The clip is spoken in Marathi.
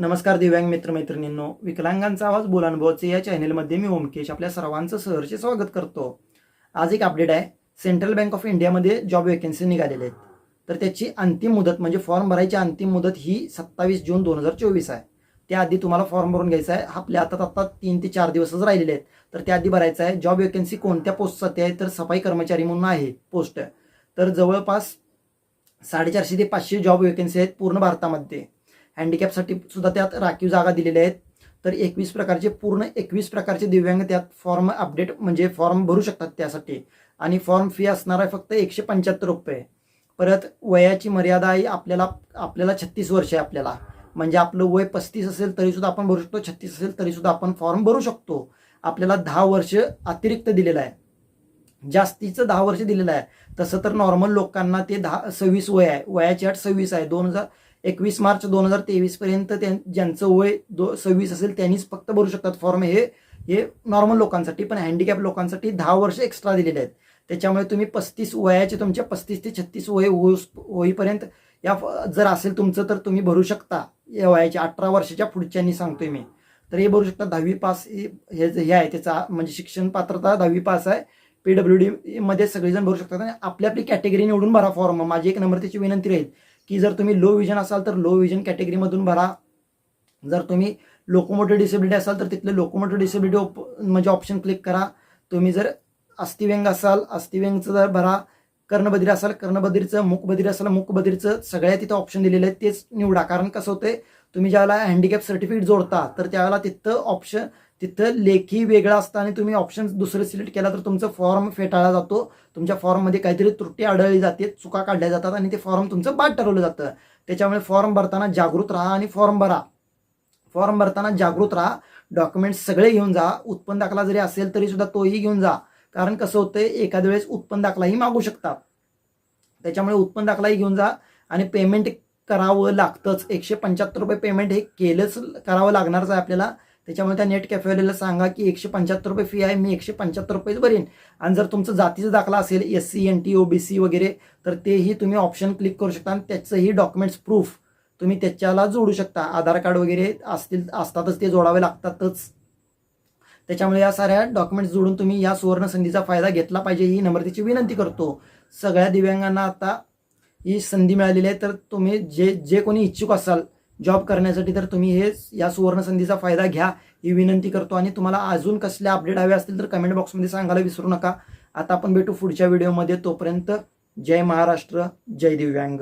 नमस्कार दिव्यांग मित्रमैत्रिणींनो विकलांगांचा आवाज बोलानुभवचे या चॅनेलमध्ये मी ओमकेश आपल्या सर्वांचं सहर्ष स्वागत करतो. आज एक अपडेट आहे. सेंट्रल बँक ऑफ इंडियामध्ये जॉब वेकेन्सी निघालेले आहेत. तर त्याची अंतिम मुदत म्हणजे फॉर्म भरायची अंतिम मुदत ही सत्तावीस जून दोन हजार चोवीस आहे. त्याआधी तुम्हाला फॉर्म भरून घ्यायचा आहे. आपल्या आता आता तीन ते चार दिवसच राहिलेले आहेत. तर त्याआधी भरायचं आहे. जॉब वेकेन्सी कोणत्या पोस्टसाठी आहे? तर सफाई कर्मचारी म्हणून आहे पोस्ट तर जवळपास साडेचारशे ते पाचशे जॉब वेकेन्सी आहेत पूर्ण भारतामध्ये. हँडिकॅपसाठी सुद्धा त्यात राखीव जागा दिलेल्या आहेत. तर एकवीस प्रकारचे पूर्ण एकवीस प्रकारचे दिव्यांग त्यात फॉर्म अपडेट म्हणजे फॉर्म भरू शकतात त्यासाठी. आणि फॉर्म फी असणार आहे फक्त एकशे पंच्याहत्तर रुपये. परत वयाची मर्यादा ही आपल्याला आपल्याला छत्तीस वर्ष आहे आपल्याला. म्हणजे आपलं वय पस्तीस असेल तरीसुद्धा आपण भरू शकतो छत्तीस असेल तरीसुद्धा आपण फॉर्म भरू शकतो. आपल्याला दहा वर्ष अतिरिक्त दिलेलं आहे. जास्तीचं दहा वर्ष दिलेलं आहे. तसं तर नॉर्मल लोकांना ते दहा सव्वीस वय आहे. वयाची अट सव्वीस आहे. दोन हजार एकवीस मार्च दोन हजार तेवीस पर्यंत त्यां ज्यांचं वय दो सव्वीस असेल त्यांनीच फक्त भरू शकतात फॉर्म हे हे नॉर्मल लोकांसाठी पण हँडिकॅप लोकांसाठी दहा वर्ष एक्स्ट्रा दिलेले आहेत. त्याच्यामुळे तुम्ही पस्तीस वयाचे तुमच्या पस्तीस ते छत्तीस वय होईपर्यंत या फ- जर असेल तुमचं तर तुम्ही भरू शकता. या वयाच्या अठरा वर्षाच्या पुढच्यांनी सांगतोय मी. तर हे भरू शकता. दहावी पास हे हे हे आहे त्याचा म्हणजे शिक्षण पात्रता दहावी पास आहे. पी डब्ल्यू डी मध्ये सगळेजण भरू शकतात. आणि आपली आपली कॅटेगरी निवडून भरा फॉर्म माझी एक नंबर त्याची विनंती राहील. की जर तुम्ही लो विजन असाल तर लो विजन कॅटेगरीमधून भरा. जर तुम्ही लोकोमोटिव्ह डिसेबिलिटी असाल तर तिथले लोकोमोटिव्ह डिसेबिलिटी म्हणजे ऑप्शन क्लिक करा. तुम्ही जर अस्थिव्यंग असाल अस्थिव्यंगचं जर भरा. कर्णबधीर असाल कर्णबधीरचं मूकबधीर असाल मूकबधीरचं सगळ्या तिथं ऑप्शन दिलेले आहेत तेच निवडा. कारण कसं होतंय? तुम्ही ज्यावेळेला हँडिकॅप सर्टिफिकेट जोडता तर त्यावेळेला तिथं ऑप्शन तिथं लेखी वेगळा असतं आणि तुम्ही ऑप्शन दुसरं सिलेक्ट केला तर तुमचं फॉर्म फेटाळला जातो. तुमच्या फॉर्ममध्ये काहीतरी त्रुटी आढळली जाते चुका काढल्या जातात आणि ते फॉर्म तुमचं बाद ठरवलं जातं. त्याच्यामुळे फॉर्म भरताना जागृत राहा आणि फॉर्म भरा. फॉर्म भरताना जागृत राहा. डॉक्युमेंट्स सगळे घेऊन जा. उत्पन्न दाखला जरी असेल तरी सुद्धा तोही घेऊन जा. कारण कसं होतंय एखाद्या वेळेस उत्पन्न दाखलाही मागू शकतात त्याच्यामुळे उत्पन्न दाखलाही घेऊन जा आणि पेमेंट करावं लागतंच. एकशे पंच्याहत्तर रुपये पेमेंट हे केलंच करावं लागणारच आहे आपल्याला. त्याच्यामुळे त्या नेट कॅफेवाल्याला सांगा की एकशे पंच्याहत्तर रुपये फी आहे मी एकशे पंच्याहत्तर रुपयेच भरेन. आणि जर तुमचं जातीचा दाखला असेल S C N T O B C वगैरे तर तेही तुम्ही ऑप्शन क्लिक करू शकता आणि त्याचंही डॉक्युमेंट्स प्रूफ तुम्ही त्याच्याला जोडू शकता. आधार कार्ड वगैरे असतील असतातच ते जोडावे लागतातच. त्याच्यामुळे या साऱ्या डॉक्युमेंट्स जोडून तुम्ही या सुवर्ण संधीचा फायदा घेतला पाहिजे ही नम्रतेची विनंती करतो. सगळ्या दिव्यांगांना आता ही संधी मिळालेली आहे तर तुम्ही जे जे कोणी इच्छुक असाल जॉब करण्यासाठी तर तुम्ही हे या सुवर्ण संधीचा फायदा घ्या. ही विनंती करतो आणि तुम्हाला अजून कसले अपडेट हवे असतील तर कमेंट बॉक्समध्ये सांगायला विसरू नका. आता आपण भेटू पुढच्या व्हिडिओमध्ये तोपर्यंत जय महाराष्ट्र जय दिव्यांग.